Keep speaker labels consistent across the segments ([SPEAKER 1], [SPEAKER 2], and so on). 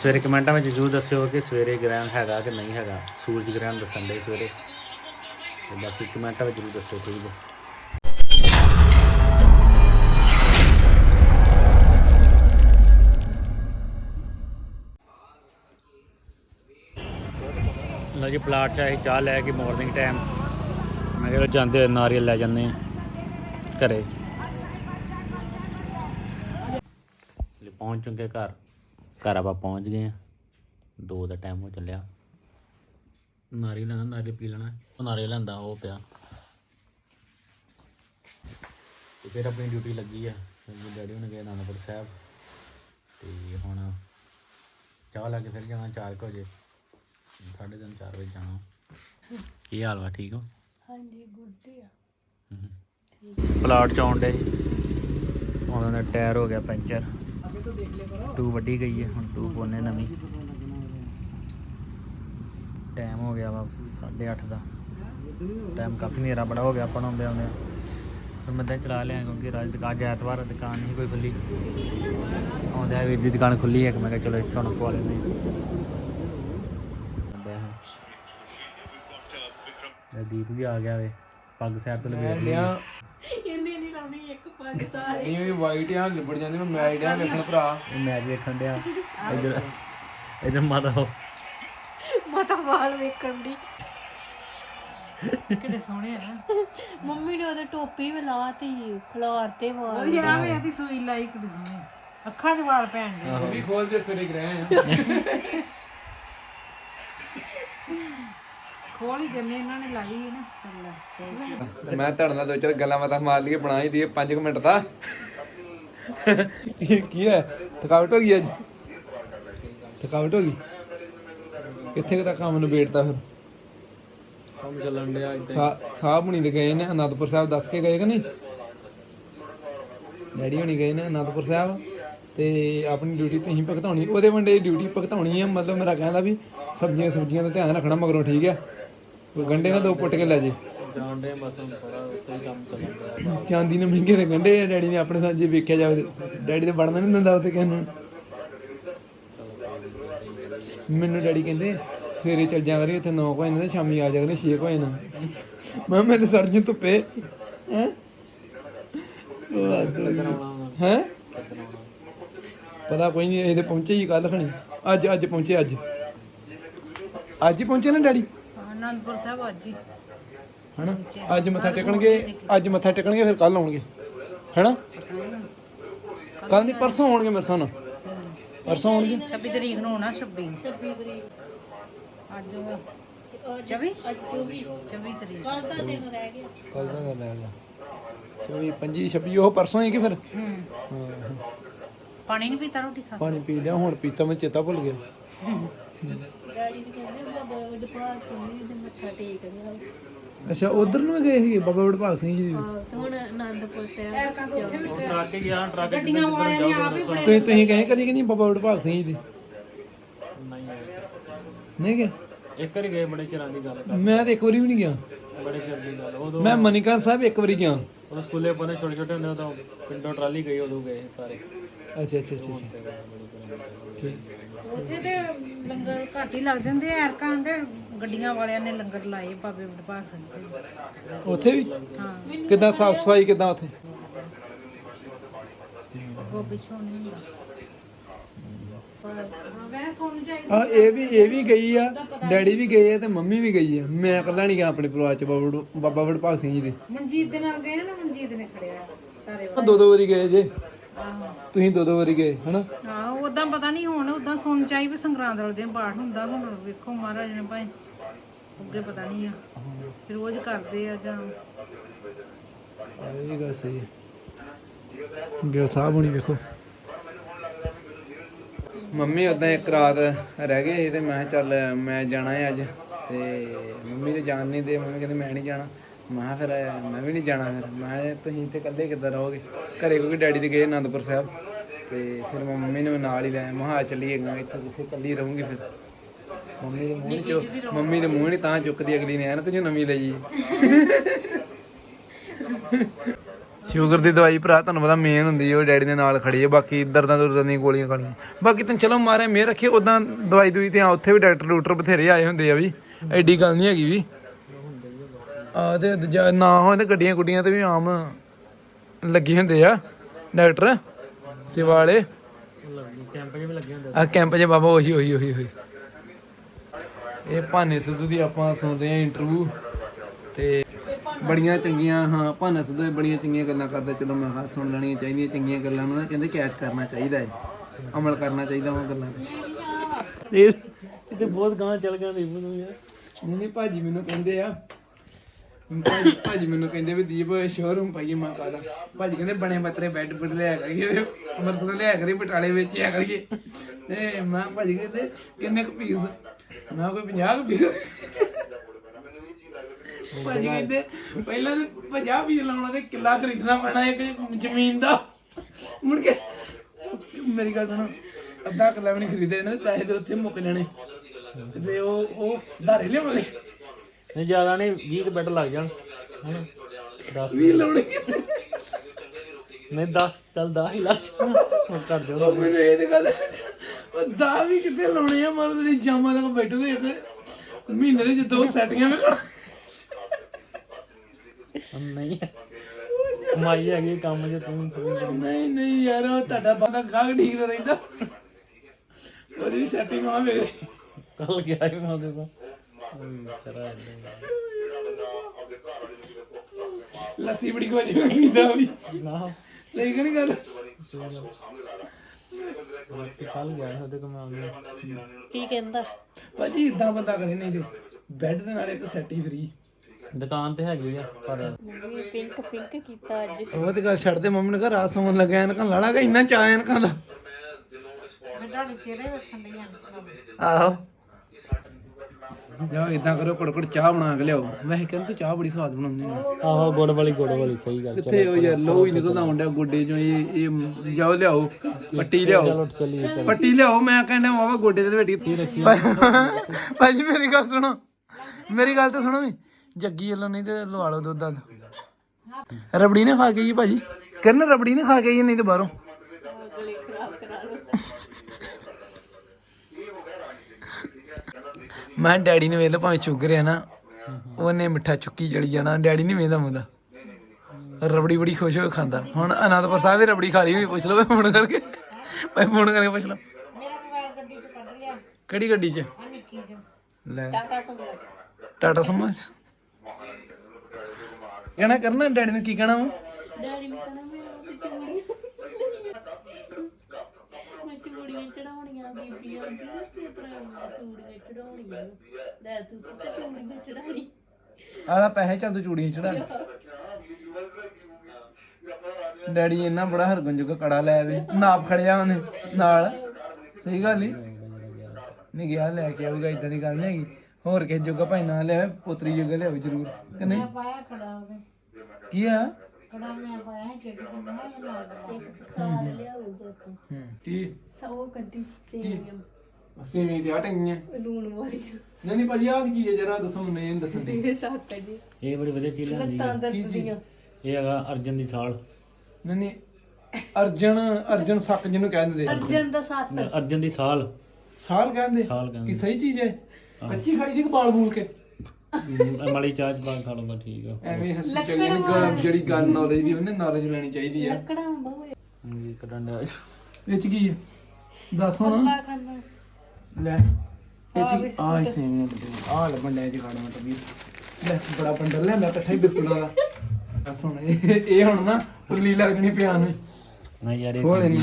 [SPEAKER 1] ਸਵੇਰੇ ਕਮੈਂਟਾਂ ਵਿੱਚ ਜ਼ਰੂਰ ਦੱਸਿਓ ਕਿ ਸਵੇਰੇ ਗ੍ਰਹਿਣ ਹੈਗਾ ਕਿ ਨਹੀਂ ਹੈਗਾ। ਸੂਰਜ ਗ੍ਰਹਿਣ ਦੱਸਣ ਦੇ ਸਵੇਰੇ। ਤੇ ਬਾਕੀ ਕਮੈਂਟਾਂ ਵਿੱਚ ਜ਼ਰੂਰ ਦੱਸਿਓ ਠੀਕ ਹੈ ਜੀ, ਪਲਾਟ 'ਚ ਅਸੀਂ ਚਾਹ ਲੈ ਕੇ ਮਾਰਨਿੰਗ ਟਾਈਮ ਮੈਂ ਕਿਹਾ ਜਾਂਦੇ ਹੋਏ ਨਾਰੀਅਲ ਲੈ ਜਾਂਦੇ ਹਾਂ ਘਰੇ। ਪਹੁੰਚ ਚੁੱਕੇ ਘਰ। ਘਰ ਆਪਾਂ ਪਹੁੰਚ ਗਏ ਆ ਦੋ ਦਾ ਟਾਈਮ ਹੋ ਚੱਲਿਆ। ਨਾਰੀਅਲ ਲੈਣਾ ਨਾਰੀਅਲ ਪੀ ਲੈਣਾ। ਉਹ ਨਾਰੀਅਲ ਲੈਂਦਾ ਉਹ ਪਿਆ। ਤੇ ਫਿਰ ਆਪਣੀ ਡਿਊਟੀ ਲੱਗੀ ਆ। ਮੇਰੇ ਡੈਡੀ ਹੁਣ ਗਏ ਅਨੰਦਪੁਰ ਸਾਹਿਬ। ਤੇ ਹੁਣ ਚਾਹ ਲਾ ਕੇ ਫਿਰ ਜਾਣਾ 4 ਵਜੇ। ਸਾਢੇ ਤਿੰਨ 4 ਵਜੇ ਜਾਣਾ। ਕੀ ਹਾਲ ਵਾ ਠੀਕ ਹੋ?
[SPEAKER 2] ਹਾਂਜੀ ਗੁੱਡ ਆ।
[SPEAKER 1] ਪਲਾਟ ਚ ਆਉਣ ਡੇ ਉਹਨਾਂ ਦਾ ਟਾਇਰ ਹੋ ਗਿਆ ਪੈਂਚਰ। ਟੂ ਵੱਡੀ ਗਈ ਹੈ ਹੁਣ ਟੂ ਪਾਉਣੇ ਨਵੀਂ। ਟਾਈਮ ਹੋ ਗਿਆ? ਵਾ 8:30 ਦਾ। ਟਾਈਮ ਕਾਫੀ ਹਨੇਰਾ ਬੜਾ ਹੋ ਗਿਆ ਆਪਾਂ ਨੂੰ ਆਉਂਦੇ ਆਉਂਦੇ ਪਰ ਮੈਂ ਤਾਂ ਚਲਾ ਲਿਆ ਕਿਉਂਕਿ ਰਾਜ ਦੁਕਾਨ ਅੱਜ ਐਤਵਾਰ ਦੁਕਾਨ ਨਹੀਂ ਕੋਈ ਖੁੱਲੀ। ਆਉਂਦੇ ਆ ਵੀਰ ਦੀ ਦੁਕਾਨ ਖੁੱਲੀ ਹੈ ਕਿ ਮੈਂ ਕਿਹਾ ਚਲੋ ਇੱਥੇ ਹੁਣ ਪਵਾ ਲੈਂਦੇ ਦੀਪ ਵੀ ਆ ਗਿਆ ਵੇ ਪੱਗ ਸੈਰ ਤੋਂ ਲਵੇਟ
[SPEAKER 3] ਲਿਆ
[SPEAKER 2] ਪੱਗ ਸਾਰੇ
[SPEAKER 3] ਇਹ ਵਾਈਟ ਆ ਲਿਬੜ ਜਾਂਦੀ ਮੈਂ ਮੈਚ ਡਿਆ ਵੇਖਣ ਭਰਾ।
[SPEAKER 1] ਇਹ ਮੈਚ ਵੇਖਣ ਡਿਆ ਇਧਰ ਇਧਰ ਮਾਤਾ ਹੋ
[SPEAKER 2] ਮਤਾ ਵਾਲ ਵੇਖਣ ਦੀ।
[SPEAKER 4] ਕਿਹੜੇ ਸੋਹਣੇ ਆ ਨਾ।
[SPEAKER 2] ਮੰਮੀ ਨੇ ਉਹਦੇ ਟੋਪੀ ਵੀ ਲਾਤੀ ਖਲਾਰ ਤੇ ਵਾਲ।
[SPEAKER 4] ਉਹ ਯਾ ਵੇ ਆਦੀ ਸੂਈ ਲਾਈ ਕਿਹੜੀ ਸੋਹਣੀ। ਅੱਖਾਂ 'ਚ ਵਾਲ ਪੈਣ ਦੇ
[SPEAKER 3] ਉਹ ਵੀ ਖੋਲ ਦੇ ਸਰੇ ਗ੍ਰਹਿ ਆ।
[SPEAKER 4] ਖੋਲ ਹੀ ਦਿੰਨੇ ਇਹਨਾਂ ਨੇ ਲਾਈ ਹੈ ਨਾ। ਚੱਲ
[SPEAKER 3] ਤੇ ਮੈਂ ਤੁਹਾਡੇ ਨਾਲ ਦੋ ਚਾਰ ਗੱਲਾਂ ਬਾਤਾਂ ਮਾਰ ਲਈਏ ਬਣਾ ਹੀ ਦਈਏ 5 ਮਿੰਟ ਦਾ ਕੀ ਕੀ ਹੈ? ਥਕਾਵਟ ਹੋ ਗਈ ਅੱਜ? ਥਕਾਵਟ ਹੋ ਗਈ? ਕਿੱਥੇ ਤੱਕ ਕੰਮ ਨੂੰ ਬੇੜਤਾ ਫਿਰ?
[SPEAKER 1] ਕੰਮ ਚੱਲਣ ਡਿਆ
[SPEAKER 3] ਸਾ- ਸਾਹਿਬ ਹੁਣੀ ਦੇ ਗਏ ਨੇ ਅਨੰਦਪੁਰ ਸਾਹਿਬ ਦੱਸ ਕੇ ਗਏ ਕਿ ਨਹੀਂ? ਡੈਡੀ ਹੁਣੀ ਗਏ ਨੇ ਅਨੰਦਪੁਰ ਸਾਹਿਬ। ਤੇ ਆਪਣੀ ਡਿਊਟੀ ਤੁਸੀਂ ਭੁਗਤਾਉਣੀ ਉਹਦੇ ਵੰਡੇ ਡਿਊਟੀ ਭੁਗਤਾਉਣੀ ਹੈ ਮਤਲਬ ਮੇਰਾ ਕਹਿੰਦਾ ਵੀ ਸਬਜ਼ੀਆਂ ਸਬਜ਼ੀਆਂ ਦਾ ਧਿਆਨ ਰੱਖਣਾ ਮਗਰੋਂ ਠੀਕ ਹੈ? ਕੋਈ ਗੰਡੇ ਨਾ ਦੋ ਪੁੱਟ ਕੇ ਲੈ ਜੇ।
[SPEAKER 1] ਜਾਣ ਡੇ ਬਸ ਹੁਣ ਥੋੜਾ ਉੱਤੇ ਕੰਮ ਡਿਆ
[SPEAKER 3] ਚਾਂਦੀ ਨੇ ਮਹਿੰਗੇ ਦੇ ਗੰਡੇ ਆ ਡੈਡੀ ਨੇ ਆਪਣੇ ਸਾਹ ਜੇ ਵੇਖਿਆ ਜਾਵੇ। ਡੈਡੀ ਤੇ ਵੜਨਾ ਨਹੀਂ ਦਿੰਦਾ ਉੱਤੇ ਕਿਸੇ ਨੂੰ। ਮੈਨੂੰ ਡੈਡੀ ਕਹਿੰਦੇ ਸਵੇਰੇ ਚੱਲ ਜਾ ਕਰੀ ਉੱਥੇ 9 ਵਜੇ ਨਾ ਸ਼ਾਮੀ ਆ ਜਾ ਕਰੀ 6 ਵਜੇ ਨਾ। ਮੈਂ ਮੈਂ ਤੇ ਸੜ ਜੂ ਧੁੱਪੇ। ਹੈ? ਹੈ? ਪਤਾ ਕੋਈ ਨਹੀਂ ਇਹਦੇ ਪਹੁੰਚੇ ਹੀ ਕੱਲ ਖਣੀ। ਅੱਜ ਅੱਜ ਪਹੁੰਚੇ ਅੱਜ। ਅੱਜ ਹੀ ਪਹੁੰਚੇ ਨਾ ਡੈਡੀ?
[SPEAKER 4] ਆਨੰਦਪੁਰ ਸਾਹਿਬ ਅੱਜ ਹੀ।
[SPEAKER 3] ਹਨਾ? ਅੱਜ ਮੱਥਾ ਟੇਕਣਗੇ ਅੱਜ ਮੱਥਾ ਟੇਕਣਗੇ ਫਿਰ ਕੱਲ ਆਉਣਗੇ। ਹੈਨਾ? ਕੱਲ ਨਹੀਂ ਪਰਸੋਂ ਆਉਣਗੇ ਮੇਰੇ ਸਾਨ ਪਰਸੋਂ ਆਉਣਗੇ।
[SPEAKER 4] 26 ਤਰੀਕ ਨੂੰ ਹੋਣਾ 26
[SPEAKER 2] 26 ਤਰੀਕ।
[SPEAKER 4] ਅੱਜ
[SPEAKER 2] 24 ਅੱਜ 24
[SPEAKER 4] 24 ਤਰੀਕ।
[SPEAKER 2] ਕੱਲ ਦਾ ਦਿਨ ਰਹਿ ਗਿਆ।
[SPEAKER 3] ਕੱਲ ਦਾ ਗੱਲ ਹੈ ਚੌਵੀ 25 26 ਉਹ ਪਰਸੋਂ ਹੀ। ਕਿ ਫਿਰ
[SPEAKER 4] ਪਾਣੀ ਨਹੀਂ ਪੀਤਾ ਰੋਟੀ ਖਾ
[SPEAKER 3] ਪਾਣੀ ਪੀ ਲਿਆ ਹੁਣ ਪੀਤਾ ਮੈਂ ਚੇਤਾ ਭੁੱਲ ਗਿਆ।
[SPEAKER 2] ਵੀ ਕਹਿੰਦੇ ਬਾਬਾ ਵਡਪਾਲ ਸਿੰਘ ਜੀ ਦੇ ਮੱਥਾ ਟੇਕ ਲਿਆ
[SPEAKER 3] ਅੱਛਾ ਉਧਰ ਨੂੰ ਵੀ ਗਏ ਸੀਗੇ ਬਾਬਾ ਵਡਭਾਗ ਸਿੰਘ ਜੀ ਦੀ?
[SPEAKER 2] ਹਾਂ ਤੇ ਹੁਣ ਆਨੰਦਪੁਰ ਸਾਹਿਬ ਜਾਣਾ।
[SPEAKER 1] ਟਰੱਕ ਗਿਆ ਟਰੱਕ
[SPEAKER 4] ਗੱਡੀਆਂ ਵਾਲਿਆਂ ਨੇ ਆਪ ਹੀ ਬੜੇ
[SPEAKER 3] ਤੁਸੀਂ ਤੁਸੀਂ ਕਹੇ ਕਦੀ ਕਿ ਨਹੀਂ ਬਾਬਾ ਵਡਭਾਗ ਸਿੰਘ ਜੀ ਦੀ?
[SPEAKER 1] ਨਹੀਂ
[SPEAKER 3] ਨਹੀਂ ਗਏ?
[SPEAKER 1] ਇੱਕ ਵਾਰੀ ਗਏ ਬੜੇ ਚਿਰਾਂ ਦੀ ਗੱਲ ਕਰ।
[SPEAKER 3] ਮੈਂ ਤਾਂ ਇੱਕ ਵਾਰੀ ਵੀ ਨਹੀਂ ਗਿਆ।
[SPEAKER 1] ਬੜੇ ਚਿਰ ਦੀ ਗੱਲ ਉਦੋਂ
[SPEAKER 3] ਮੈਂ ਮਨੀਕਰਨ ਸਾਹਿਬ ਇੱਕ ਵਾਰੀ ਗਿਆ।
[SPEAKER 1] ਉਦੋਂ ਸਕੂਲੇ ਪਤਾ ਛੋਟੇ ਛੋਟੇ ਹੁੰਦੇ ਉਦੋਂ ਪਿੰਡੋਂ ਟਰਾਲੀ ਗਈ ਉਦੋਂ ਗਏ ਸੀ ਸਾਰੇ।
[SPEAKER 3] ਅੱਛਾ ਅੱਛਾ ਅੱਛਾ ਅੱਛਾ। ਠੀਕ।
[SPEAKER 4] ਉੱਥੇ ਤੇ ਲੰਗਰ ਘੱਟ ਹੀ ਲੱਗਦੇ ਹੁੰਦੇ ਐਰਕਾਂ ਆਂਦੇ ਗੱਡੀਆਂ ਵਾਲਿਆਂ ਨੇ ਲੰਗਰ ਲਾਏ ਬਾਬੇ ਵਡਭਾਗ ਸਿੰਘ ਦੇ
[SPEAKER 3] ਉੱਥੇ ਵੀ?
[SPEAKER 4] ਹਾਂ।
[SPEAKER 3] ਕਿੱਦਾਂ ਸਾਫ਼ ਸਫ਼ਾਈ ਕਿੱਦਾਂ ਉੱਥੇ?
[SPEAKER 4] ਗੋਬੀ ਛੋਂ ਨਹੀਂ ਹੁੰਦਾ ਹਾਂ ਵੈ ਸੁਣ ਜਾਈ
[SPEAKER 3] ਆ ਇਹ ਵੀ ਇਹ ਵੀ ਗਈ ਆ ਡੈਡੀ ਵੀ ਗਏ ਆ ਤੇ ਮੰਮੀ ਵੀ ਗਈ ਆ। ਮੈਂ ਇਕੱਲਾ ਨਹੀਂ ਗਿਆ ਆਪਣੇ ਪਰਿਵਾਰ ਚ ਬਾਬਾ ਵਡ- ਬਾਬਾ ਵਡਭਾਗ ਸਿੰਘ ਜੀ ਦੇ।
[SPEAKER 4] ਮਨਜੀਤ ਦੇ ਨਾਲ ਗਏ ਨਾ ਮਨਜੀਤ ਨੇ ਖੜਿਆ ਤਾਰੇ
[SPEAKER 3] ਦੋ ਦੋ ਵਾਰੀ ਗਏ ਜੇ। ਤੁਸੀਂ ਦੋ ਦੋ ਵਾਰੀ ਗਏ ਹਨਾ?
[SPEAKER 4] ਆਹੋ ਉਦਾਂ ਪਤਾ ਨਹੀਂ ਹੁਣ ਉਦਾਂ ਸੁਣ ਚਾਈ ਵੀ ਸੰਗਰਾਂਦ ਵਾਲੇ ਦਿਨ ਪਾਠ ਹੁੰਦਾ ਹੁਣ ਵੇਖੋ ਮਹਾਰਾਜ ਨੇ ਭਾਈ ਅੱਗੇ ਪਤਾ ਨਹੀਂ ਆ ਫਿਰ ਰੋਜ਼ ਕਰਦੇ ਆ ਜਾਂ
[SPEAKER 3] ਇਹ ਗੱਲ ਸਹੀ ਹੈ। ਗਿਲ ਸਾਹਿਬ ਹੁਣੀ ਵੇਖੋ। ਮੰਮੀ ਉਦਾਂ ਇੱਕ ਰਾਤ ਰਹਿ ਗਏ ਸੀ ਤੇ ਮੈਂ ਕਿਹਾ ਚੱਲ ਮੈਂ ਜਾਣਾ ਹੈ ਅੱਜ ਤੇ ਮੰਮੀ ਤੇ ਜਾਣ ਨਹੀਂ ਦੇ ਮੰਮੀ ਕਹਿੰਦੇ ਮੈਂ ਨਹੀਂ ਜਾਣਾ। ਮੈਂ ਕਿਹਾ ਫਿਰ ਮੈਂ ਵੀ ਨਹੀਂ ਜਾਣਾ ਫਿਰ। ਮੈਂ ਤੁਸੀਂ ਇੱਥੇ ਇਕੱਲੇ ਕਿੱਦਾਂ ਰਹੋਗੇ? ਘਰੇ ਕਿਉਂਕਿ ਡੈਡੀ ਦੇ ਗਏ ਆਨੰਦਪੁਰ ਸਾਹਿਬ। ਤੇ ਫਿਰ ਮੈਂ ਮੰਮੀ ਨੂੰ ਨਾਲ ਹੀ ਲੈ ਮੈਂ ਕਿਹਾ ਚੱਲੀਏ ਗਾ, ਇੱਥੇ ਕਿੱਥੇ ਇਕੱਲੀ ਰਹੂੰਗੀ ਫਿਰ। ਮੰਮੀ ਦੇ ਮੂੰਹ ਚੋਂ ਮੰਮੀ ਦੇ ਮੂੰਹ ਨਹੀਂ ਤਾਂ ਚੁੱਕਦੀ ਅਗਲੀ ਨੇ। ਐਨ ਤੂੰ ਨਵੀਂ ਲਈ। ਸ਼ੂਗਰ ਦੀ ਦਵਾਈ ਭਰਾ, ਤੁਹਾਨੂੰ ਪਤਾ ਮੇਨ ਹੁੰਦੀ ਹੈ ਉਹ ਡੈਡੀ ਦੇ ਨਾਲ ਖੜੀ ਹੈ ਬਾਕੀ ਦਰਦਾਂ ਦੁਰਦਾਂ ਦੀਆਂ ਗੋਲੀਆਂ ਖਾਣੀਆਂ। ਬਾਕੀ ਤੈਨੂੰ ਚਲੋ ਮਾਰੇ ਮੇਰ ਰੱਖੇ ਉਦਾਂ ਦਵਾਈ ਦੂਈ ਤੇ ਆ। ਉੱਥੇ ਵੀ ਡਾਕਟਰ ਡਾਕਟਰ ਬਥੇਰੇ ਆਏ ਹੁੰਦੇ ਆ ਵੀ। ਐਡੀ ਗੱਲ ਨਹੀਂ ਹੈਗੀ ਵੀ। ਆ ਤੇ ਦੂਜਾ ਨਾ ਹੋਣ ਤੇ ਗੱਡੀਆਂ ਗੁੱਡੀਆਂ ਤੇ ਵੀ ਆਮ ਲੱਗੇ ਹੁੰਦੇ ਆ ਡਾਕਟਰ ਸੇਵਾ ਵਾਲੇ
[SPEAKER 1] ਕੈਂਪ 'ਚ ਵੀ ਲੱਗੇ ਹੁੰਦੇ
[SPEAKER 3] ਆ ਕੈਂਪ 'ਚ ਬਾਬਾ ਉਹੀ ਉਹੀ ਉਹੀ ਉਹੀ। ਇਹ ਭਾਨੇ ਸਿੱਧੂ ਦੀ ਆਪਾਂ ਸੁਣ ਰਹੇ ਆ ਇੰਟਰਵਿਊ ਤੇ ਬੜੀਆਂ ਚੰਗੀਆਂ ਹਾਂ ਭਾਨਾ ਸਿੱਧੂ ਇਹ ਬੜੀਆਂ ਚੰਗੀਆਂ ਗੱਲਾਂ ਕਰਦਾ ਚਲੋ ਮੈਂ ਕਿਹਾ ਸੁਣ ਲੈਣੀਆਂ ਚਾਹੀਦੀਆਂ ਚੰਗੀਆਂ ਗੱਲਾਂ ਨੂੰ ਕਹਿੰਦੇ ਕੈਚ ਕਰਨਾ ਚਾਹੀਦਾ ਹੈ ਅਮਲ ਕਰਨਾ ਚਾਹੀਦਾ ਉਹ ਗੱਲਾਂ ਤੇ।
[SPEAKER 1] ਇਹ ਤੇ ਬਹੁਤ ਗਾਂ ਚੱਲ ਗਿਆ ਯਾਰ।
[SPEAKER 3] ਨਹੀਂ ਭਾਜੀ ਮੈਨੂੰ ਕਹਿੰਦੇ ਆ ਭਾਜੀ ਭਾਜੀ ਮੈਨੂੰ ਕਹਿੰਦੇ ਵੀ ਦੀਪ ਸ਼ੋਰੂਮ ਪਾਈਏ ਮਾਂ ਕਾਦਾ ਭਾਜੀ ਕਹਿੰਦੇ ਬਣੇ ਬੱਤਰੇ ਬੈੱਡ ਬੁੱਡ ਲਿਆ ਕਰੀਏ ਤੇ ਲਿਆ ਕਰੀਏ, ਬਟਾਲੇ ਵੇਚਿਆ ਕਰੀਏ। ਤੇ ਮੈਂ ਭਾਜੀ ਕਹਿੰਦੇ ਕਿੰਨੇ ਕੁ ਪੀਸ ਮੈਂ ਕੋਈ 50 ਕੁ ਪੀਸ ਭਾਜੀ ਕਹਿੰਦੇ ਪਹਿਲਾਂ ਤੇ 50 ਪੀਸ ਲਾਉਣਾ ਤੇ ਕਿੱਲਾ ਖਰੀਦਣਾ ਪੈਣਾ ਇੱਕ ਜ਼ਮੀਨ ਦਾ। ਮੁੜ ਕੇ ਮੇਰੀ ਗੱਲ ਸੁਣੋ, ਅੱਧਾ ਕਿੱਲਾ ਵੀ ਨਹੀਂ ਖਰੀਦੇ ਨੇ ਪੈਸੇ ਦੇ ਉੱਥੇ ਮੁੱਕ ਜਾਣੇ। ਤੇ ਉਹ ਉਹ ਧਾਰੇ ਲਿਆਵਾਂਗੇ
[SPEAKER 1] ਨਹੀਂ ਜ਼ਿਆਦਾ ਨਹੀਂ 20 ਕੁ ਬੈੱਡ ਲੱਗ ਜਾਣ। 10
[SPEAKER 3] ਵੀ ਲਾਉਣੇ।
[SPEAKER 1] ਨਹੀਂ 10 ਚੱਲ 10 ਹੀ ਲੱਗ ਜਾਣ। ਹੁਣ ਕਰ
[SPEAKER 3] ਉਹ ਮੈਨੂੰ ਇਹ ਤੇ ਗੱਲ ਉਹ ਦਾ ਵੀ ਕਿੱਥੇ ਲਾਉਣੇ ਆ? ਮਾਰ ਜਿਹੜੀ ਸ਼ਾਮਾਂ ਤੱਕ ਬੈਠੇ ਇੱਕ। ਮਹੀਨੇ ਦੇ ਜੇ ਦੋ ਸੈਟੀਆਂ ਮੈਂ ਕਰ
[SPEAKER 1] ਨਹੀਂ ਕਮਾਈ ਹੈਗੀ ਕੰਮ 'ਚ ਤੂੰ
[SPEAKER 3] ਨਹੀਂ ਨਹੀਂ ਯਾਰ ਉਹ ਤੁਹਾਡਾ ਬੰਦਾ ਗਾਹਕ ਠੀਕ ਰਹਿੰਦਾ। ਉਹਦੀ ਸੈਟਿੰਗ ਆ ਵੇਖ।
[SPEAKER 1] ਕੱਲ ਗਿਆ ਮੈਂ ਉਹਦੇ ਕੋਲ।
[SPEAKER 3] ਲੱਸੀ ਬੜੀ ਹੋਈ ਦਾ ਵੀ
[SPEAKER 1] ਨਾ।
[SPEAKER 3] ਸਹੀ ਕਿ ਨਹੀਂ ਗੱਲ?
[SPEAKER 1] ਕੱਲ ਗਿਆ ਸੀ ਉਹਦੇ ਕੋਲ ਮੈਂ ਉਹਨੂੰ
[SPEAKER 2] ਕੀ ਕਹਿੰਦਾ?
[SPEAKER 3] ਭਾਜੀ ਇਦਾਂ ਬੰਦਾ ਕਰੇ ਨਹੀਂ ਤੇ ਬੈੱਡ ਦੇ ਨਾਲ ਇੱਕ ਸੈਟੀ ਫਰੀ
[SPEAKER 1] ਦੁਕਾਨ ਤੇ ਹੈਗੀ ਆ ਪਰ
[SPEAKER 2] ਮੰਮੀ ਪਿੰਕ ਪਿੰਕ ਕੀਤਾ ਅੱਜ।
[SPEAKER 3] ਉਹ ਤੇ ਗੱਲ ਛੱਡ ਦੇ ਮੰਮੀ ਨੇ ਘਰ ਰਾਤ ਸੌਣ ਲੱਗਿਆ ਇਹਨਾਂ ਲਾੜਾ ਗਾ ਇੰਨਾ ਚਾਹ ਇਹਨਾਂ ਦਾ।
[SPEAKER 4] ਮੈਂ ਤੁਹਾਡੇ ਚਿਹਰੇ ਵੇਖਣ ਲਈ ਆਂ।
[SPEAKER 3] ਆਹੋ। ਜਾਓ ਇਦਾਂ ਕਰੋ ਕੜਕੜ ਚਾਹ ਬਣਾ ਕੇ ਲਿਆਓ। ਵੈਸੇ ਕਹਿੰਦੇ ਤੂੰ ਚਾਹ ਬੜੀ ਸਵਾਦ ਬਣਾਉਂਦੇ ਨੇ
[SPEAKER 1] ਆਹੋ ਗੁੜ ਵਾਲੀ ਗੁੜ ਵਾਲੀ ਸਹੀ ਗੱਲ
[SPEAKER 3] ਕਿੱਥੇ ਉਹ ਯਾਰ ਲੋ ਹੀ ਨਿਕਲਦਾ ਹੁੰਦਾ ਗੋਡੇ ਚੋਂ ਇਹ ਇਹ ਜਾਓ ਲਿਆਓ ਪੱਟੀ ਲਿਆਓ। ਪੱਟੀ ਲਿਆਓ ਮੈਂ ਕਹਿੰਦਾ ਵਾਵਾ ਗੋਡੇ ਤੇ ਬੈਠੀ ਭਾਜੀ ਮੇਰੀ ਗੱਲ ਸੁਣੋ ਮੇਰੀ ਗੱਲ ਤਾਂ ਸੁਣੋ ਵੀ ਜੱਗੀ ਵੱਲੋਂ ਨਹੀਂ ਤੇ ਲਵਾ ਲਓ ਦੁੱਧ ਦੱਧ ਰਬੜੀ ਨੇ ਖਾ ਕੇ ਹੈ ਭਾਜੀ ਕਰਨ ਰਬੜੀ ਨੇ ਖਾ ਕੇ ਹੈ, ਨਹੀਂ ਤੇ ਬਾਹਰੋਂ
[SPEAKER 2] ਗਲੇ ਖਰਾਬ ਕਰਾ ਲਓ
[SPEAKER 3] ਮੈਂ ਡੈਡੀ ਨੇ ਵੇਲੇ ਭਾਵੇਂ ਸ਼ੂਗਰ ਹੈ ਨਾ ਉਹਨੇ ਮਿੱਠਾ ਚੁੱਕੀ ਚੜੀ ਜਾਣਾ। ਡੈਡੀ ਨਹੀਂ ਵੇਂਦਾ ਮੁੰਦਾ ਰਬੜੀ ਬੜੀ ਖੁਸ਼ ਹੋ ਕੇ ਖਾਂਦਾ। ਹੁਣ ਅਨੰਦਪੁਰ ਸਾਹਿਬ ਵੀ ਰਬੜੀ ਖਾ ਲਈ ਹੋਣੀ ਪੁੱਛ ਲਓ ਫੋਨ ਕਰਕੇ ਭਾਈ ਫੋਨ ਕਰਕੇ ਪੁੱਛ ਲਓ
[SPEAKER 4] ਮੇਰਾ ਮੋਬਾਈਲ ਗੱਡੀ ਚ ਕੱਢ ਲਿਆ।
[SPEAKER 3] ਕਿਹੜੀ ਗੱਡੀ 'ਚ?
[SPEAKER 4] ਆ ਨਿੱਕੀ ਚ।
[SPEAKER 3] ਲੈ।
[SPEAKER 2] ਟਾਟਾ ਸਮਝ
[SPEAKER 3] ਟਾਟਾ ਸਮਾਜ ਕਹਿਣਾ ਕਰਨਾ ਡੈਡੀ ਨੂੰ ਕੀ ਕਹਿਣਾ ਵਾ?
[SPEAKER 2] ਡੈਡੀ ਨੂੰ ਕਹਣਾ ਮੈਂ ਉਹ ਚੂੜੀ ਮੈਂ ਚੂੜੀਆਂ ਚੜਾਉਣੀਆਂ ਬੀਬੀਆਂ ਦੀ ਤੇ ਭਰਾਵਾਂ ਚੂੜੀਆਂ ਚੜਾਉਣੀਆਂ ਲੈ ਤੂੰ ਕਿਤੇ ਚੂੜੀਆਂ ਚੜਾਣੀ
[SPEAKER 3] ਆਲਾ ਪੈਸੇ ਚੱਲ ਤੂੰ ਚੂੜੀਆਂ ਚੜਾ ਡੈਡੀ ਇੰਨਾ ਬੜਾ ਹਰਗੁਣ ਜੋਗਾ ਕੜਾ ਲੈ ਆਵੇ ਨਾਪ ਖੜਿਆ ਉਹਨੇ ਨਾਲ। ਸਹੀ ਗੱਲ ਹੀ ਨਹੀਂ ਗਿਆ ਲੈ ਕੇ ਆਊਗਾ ਇਦਾਂ ਦੀ ਗੱਲ ਨਹੀਂ ਹੈਗੀ। ਹੋਰ ਕਿਸੇ ਜੋਗਾ ਭਾਈ ਨਾ ਲਿਆਵੇ ਪੁੱਤਰੀ ਜੋਗਾ ਲਿਆਓ ਜ਼ਰੂਰ ਕਿ ਨਹੀਂ?
[SPEAKER 4] ਪਾਇਆ ਖੜਾ ਉਹਦੇ।
[SPEAKER 3] ਕੀ ਆ?
[SPEAKER 4] ਖੜਾ ਮੈਂ ਪਾਇਆ ਹੈ ਕਿਹੜੀ ਚ ਮੈਂ ਕਿਹਾ ਲਾ ਦੇ
[SPEAKER 2] ਇੱਕ ਸਾਲ ਲਿਆਊਗਾ ਤੂੰ।
[SPEAKER 3] ਹੂੰ ਕੀ?
[SPEAKER 2] ਸੌ ਕੱਢੀ ਸੇਵੀਆਂ।
[SPEAKER 3] ਅਸੀਂ ਵੀ ਤੇ ਆ ਟੰਗੀਆਂ?
[SPEAKER 2] ਲੂਣ ਵਾਲੀਆਂ।
[SPEAKER 3] ਨਹੀਂ ਨਹੀਂ ਭਾਜੀ ਆਹ ਕੀ ਚੀਜ਼ ਹੈ? ਜਰਾ ਦੱਸੋ ਮੈਨੂੰ ਇਹ ਨੀ ਦੱਸਣ ਦੀ।
[SPEAKER 2] ਇਹ ਸੱਤ ਜੀ।
[SPEAKER 1] ਇਹ ਬੜੀ ਵਧੀਆ ਚੀਜ਼ ਲੈਂਦੀ
[SPEAKER 2] ਲੱਤਾਂ ਦਰਦ ਦੀਆਂ।
[SPEAKER 1] ਇਹ ਹੈਗਾ ਅਰਜਨ ਦੀ ਸਾਲ
[SPEAKER 3] ਨਹੀਂ ਨਹੀਂ ਅਰਜਨ ਅਰਜਨ ਸੱਕ ਜਿਹਨੂੰ ਕਹਿੰਦੇ
[SPEAKER 2] ਅਰਜਨ ਦਾ ਸੱਤ।
[SPEAKER 1] ਅਰਜਨ ਦੀ ਸਾਲ
[SPEAKER 3] ਸਾਲ ਕਹਿੰਦੇ?
[SPEAKER 1] ਸਾਲ ਕਹਿੰਦੇ।
[SPEAKER 3] ਕੀ ਸਹੀ ਚੀਜ਼ ਹੈ। ਕੱਚੀ ਖਾਈ ਦੀ ਕਿ ਬਾਲ ਬੂਲ ਕੇ?
[SPEAKER 1] ਮਾੜੀ ਚਾਹ ਕੇ ਖਾ ਬਸ ਠੀਕ ਆ।
[SPEAKER 3] ਐਵੇਂ ਹੱਸੀ ਚੱਲੀ ਗੱਲ ਜਿਹੜੀ ਗੱਲ ਨੌਲੇਜ ਦੀ ਉਹਨੇ ਨੌਲੇਜ ਲੈਣੀ ਚਾਹੀਦੀ ਆ।
[SPEAKER 2] ਲੱਕੜਾਂ ਬਹੁਤ
[SPEAKER 1] ਇਹ ਕੱਢਣ ਦਾ
[SPEAKER 3] ਵਿੱਚ ਕੀ ਹੈ ਦੱਸ ਹੁਣ।
[SPEAKER 2] ਲਾ ਖਾਣਾ
[SPEAKER 3] ਲੈ ਇਹ ਚ ਆ ਸੇਵੀਆਂ ਕੱਢੀ ਆ ਲੱਭਣ ਲੈ ਜੀ ਖਾਣੇ ਮਤ ਵੀ। ਲੈ ਬੜਾ ਬੰਡਲ ਲੈਂਦਾ ਇਕੱਠਾ ਹੀ ਬਿਸਕੁਟਾਂ ਦਾ ਦੱਸ ਹੁਣ ਇਹ ਇਹ ਹੁਣ ਨਾ ਫੁੱਲੀ ਲੱਗ ਜਣੀ ਪਿਆਨ ਨੂੰ
[SPEAKER 1] ਨਹੀਂ ਯਾਰ ਇਹ
[SPEAKER 3] ਹੋਰ
[SPEAKER 1] ਖਾਂਦੀ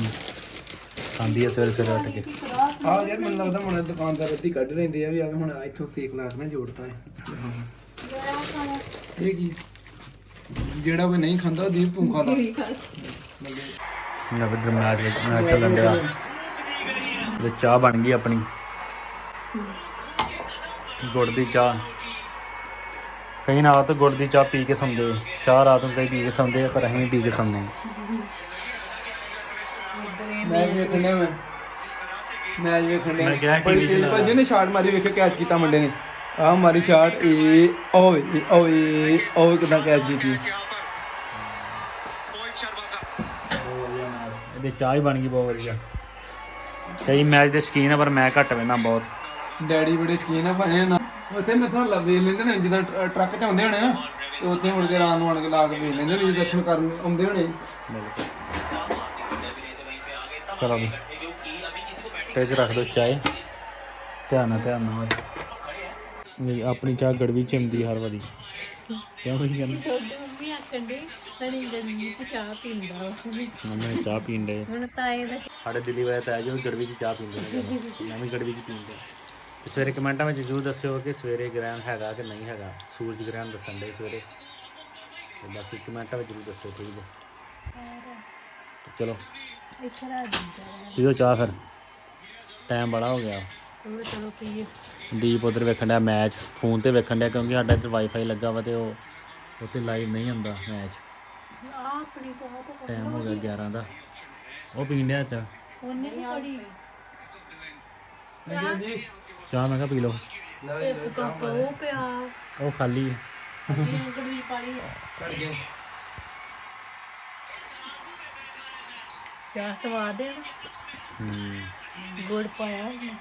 [SPEAKER 1] ਖਾਂਦੀ ਆ ਸਵੇਰੇ ਸਵੇਰੇ ਉੱਠ ਕੇ।
[SPEAKER 3] ਆ ਯਾਰ ਮੈਨੂੰ ਲੱਗਦਾ ਹੁਣ ਦੁਕਾਨਦਾਰ ਅੱਧੀ ਕੱਢ ਲੈਂਦੇ ਆ ਵੀ ਆਵੇ ਹੁਣ ਇੱਥੋਂ ਸੇਕ ਲਾ ਕੇ ਨਾ ਜੋੜਤਾ ਹੈ ਇਹ ਕੀ? ਜਿਹੜਾ ਕੋਈ ਨਹੀਂ ਖਾਂਦਾ ਉਹ ਦੀਪ ਤੂੰ। ਖਾ ਲਾ
[SPEAKER 1] ਨਾ ਬਿਦਰ ਮੈਚ ਮੈਚ ਚੱਲਣ ਡਿਆ। ਤੇ ਚਾਹ ਬਣ ਗਈ ਆਪਣੀ। ਗੁੜ ਦੀ ਚਾਹ। ਕਈ ਨਾ ਤਾਂ ਗੁੜ ਦੀ ਚਾਹ ਪੀ ਕੇ ਸੌਂਦੇ। ਚਾਹ ਰਾਤ ਨੂੰ ਕਈ ਪੀ ਕੇ ਸੌਂਦੇ ਪਰ ਅਸੀਂ ਵੀ ਪੀ ਕੇ ਸੌਂਦੇ ਹਾਂ।
[SPEAKER 3] ਮੈਚ ਵੇਖਣ ਡਿਆ ਮੈਂ। ਮੈਚ ਵੇਖਣ
[SPEAKER 1] ਮੈਂ ਕਿਹਾ
[SPEAKER 3] ਬੜੀ
[SPEAKER 1] TV
[SPEAKER 3] ਤੇਜ਼
[SPEAKER 1] ਚਲਾ।
[SPEAKER 3] ਭਾਜੀ ਨੇ ਸ਼ਾਟ ਮਾਰੀ ਵੇਖਿਓ ਕੈਚ ਕੀਤਾ ਮੁੰਡੇ ਨੇ। ਆਹ ਮਾਰੀ ਸ਼ਾਟ ਇਹ ਓਏ ਓਏ ਓਏ ਕਿਦਾਂ ਕੈਚ ਕੀਤੀ।
[SPEAKER 1] ਇਹਦੇ ਚਾਹ ਹੀ ਬਣ ਗਈ ਬਹੁਤ ਵਧੀਆ। ਕਈ ਮੈਚ ਦੇ ਸ਼ਕੀਨ ਆ ਪਰ ਮੈਂ ਘੱਟ ਵੇਨਾ ਬਹੁਤ।
[SPEAKER 3] ਡੈਡੀ ਬੜੇ ਸ਼ਕੀਨ ਆ ਭਾਵੇਂ ਨਾ। ਉੱਥੇ ਮੈਂ ਸਾਲਾ ਵੇਖ ਲੈਂਦੇ ਨੇ ਜਿੱਦਾਂ ਟਰ- ਟਰੱਕ ਚ ਆਉਂਦੇ ਹੋਣੇ ਆ ਤੇ ਉੱਥੇ ਮੁੜ ਕੇ ਰਾਤ ਨੂੰ ਆਣ ਕੇ ਲਾ ਕੇ ਵੇਖ ਲੈਂਦੇ ਨੇ ਜੇ ਦਰਸ਼ਨ ਕਰਨ ਆਉਂਦੇ ਹੋਣੇ।
[SPEAKER 1] ਚਲੋ ਵੀ ਟੇਜ ਰੱਖ ਦੋ ਚਾਹ। ਧਿਆਨ ਨਾਲ ਧਿਆਨ ਨਾਲ। ਨਹੀਂ ਆਪਣੀ ਚਾਹ ਗੜਵੀ ਚਿਮਦੀ ਹਰ ਵਾਰੀ। ਕਿਉਂ ਕੁਝ ਕਰਨਾ
[SPEAKER 2] ਮੰਮੀ ਆਖਣ ਦੀ ਚ ਚਾਹ ਪੀਂਦਾ ਵਾ।
[SPEAKER 1] ਮੰਮੀ ਚਾਹ ਪੀਣ ਦੇ
[SPEAKER 2] ਹੁਣ ਦਾ
[SPEAKER 1] ਸਾਡੇ ਦਿੱਲੀ ਵਾਲੇ ਤਾਂ ਜੋ ਗੜਵੀ ਚ ਚਾਹ ਪੀਂਦੇ ਨੇ। ਮੈਂ ਵੀ ਗੜਵੀ ਚ ਪੀਂਦਾ। ਤੇ ਸਵੇਰੇ ਕਮੈਂਟਾਂ ਵਿੱਚ ਜ਼ਰੂਰ ਦੱਸਿਓ ਕਿ ਸਵੇਰੇ ਗ੍ਰਹਿਣ ਹੈਗਾ ਕਿ ਨਹੀਂ ਹੈਗਾ। ਸੂਰਜ ਗ੍ਰਹਿਣ ਦੱਸਣ ਦੇ ਸਵੇਰੇ। ਤੇ ਬਾਕੀ ਕਮੈਂਟਾਂ ਵਿੱਚ ਜ਼ਰੂਰ ਦੱਸਿਓ ਠੀਕ ਹੈ ਚਲੋ।
[SPEAKER 2] ਇੱਥੇ ਰਾਤ ਦਿੰਦਾ
[SPEAKER 1] ਪੀਓ ਚਾਹ ਫਿਰ। ਟਾਈਮ ਬੜਾ ਹੋ ਗਿਆ।
[SPEAKER 2] ਚਲੋ ਚਲੋ ਪੀਏ
[SPEAKER 1] ਦੀਪ ਉਧਰ ਵੇਖਣ ਡਿਆ ਮੈਚ ਫੋਨ ਤੇ ਵੇਖਣ ਡਿਆ ਕਿਉਂਕਿ ਸਾਡਾ ਇੱਧਰ ਵਾਈਫਾਈ ਲੱਗਾ ਵਾ ਤੇ ਉਹ ਉੱਥੇ ਲਾਈਵ ਨਹੀਂ ਹੁੰਦਾ ਮੈਚ
[SPEAKER 2] ਆ ਆਪਣੀ ਚਾਹ ਤਾਂ
[SPEAKER 1] ਟਾਈਮ ਹੋ ਗਿਆ 11 ਦਾ। ਉਹ ਪੀਣ ਡਿਆ ਚਾਹ?
[SPEAKER 2] ਉਹਨੇ ਵੀ ਪੜੀ
[SPEAKER 3] ਹਾਂਜੀ
[SPEAKER 1] ਚਾਹ ਮੈਂ ਕਿਹਾ ਪੀ ਲਓ।
[SPEAKER 2] ਇੱਕ ਕੱਪ ਉਹ ਪਿਆ।
[SPEAKER 1] ਉਹ ਖਾਲੀ। ਹੈ
[SPEAKER 2] ਇਹ ਪਾਣੀ
[SPEAKER 3] ਕੱਢ ਗਿਆ।
[SPEAKER 2] ਚਾਹ ਸਵਾਦ ਹੈ
[SPEAKER 1] ਹੂੰ।
[SPEAKER 2] ਗੁੜ ਪਾਇਆ ਉਹਨੇ